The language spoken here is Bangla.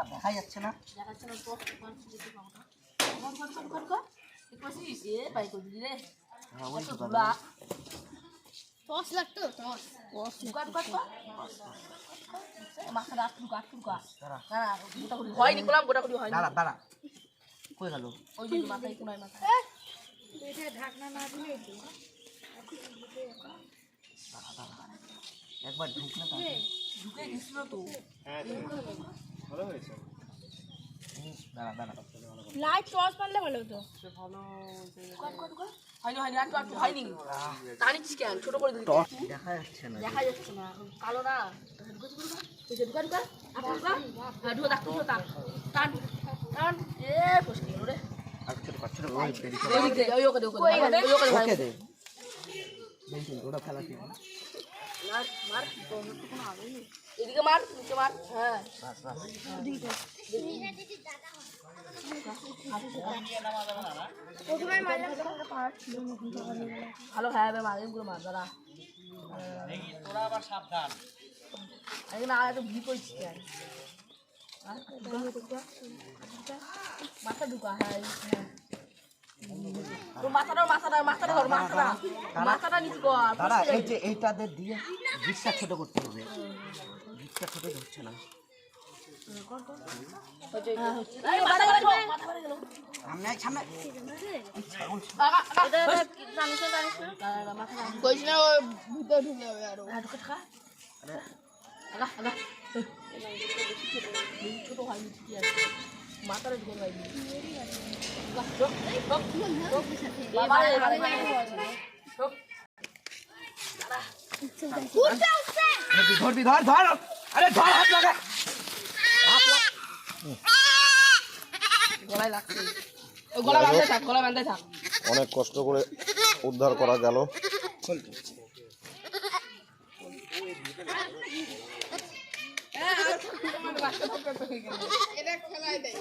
দাঁড়া দেখা যাচ্ছে না। দেখাচ্ছে না তো ঢাকনা না দিলে একবার ঢুকলে ঢুকে গেছিল তো হুম, দাঁড়া দাঁড়া। লাইট টস মারলে ভালো হতো। কর কর কর? হয়নি হয়নি আর একটু হয়নি। টানিস কেন? ছোট করে দিলি। দেখা যাচ্ছে না। দেখা যাচ্ছে না। কালো না। ঢুকা ঢুকা ঢুকা। ঢুকা ঢুকা। আটকে ঢুকা। ঢুকা ডাক্তার ঢুকা টান টান টান। এ ফসকে রে। ওই ওকে দে ওকে দে। ওকে দে ওকে দে। ওটা মার হ্যাঁ। ভালো খাওয়াবে মার এগুলো মার দাঁড়া। তোরা আবার সাবধান না এত ভি করছি আর ঢুকা, ঢুকা। মাথা ঢুকা হ্যাঁ হ্যাঁ। তোর মাথাটা মাথাটা মাথাটা ধর মাথাটা। মাথাটা নিচে এই যে এইটাতে দিয়ে গিটটা ছোট করতে হবে। ছোট না। হ্যাঁ। বেশি ছোট হয়নি, ঠিকই আছে। মাথাটা ঢুকে হয়নি। আগা, ঢোক, ঢোক, ঢোক। বাবা রে, বাবা রে। ঢোক। ধরবি ধরবি ধর ধর আরে ধর হাত লাগা গলায় লাগছে গলা বাঁধতে থাক গলা বাঁধতে থাক অনেক কষ্ট করে উদ্ধার করা গেল খেলায় দেয়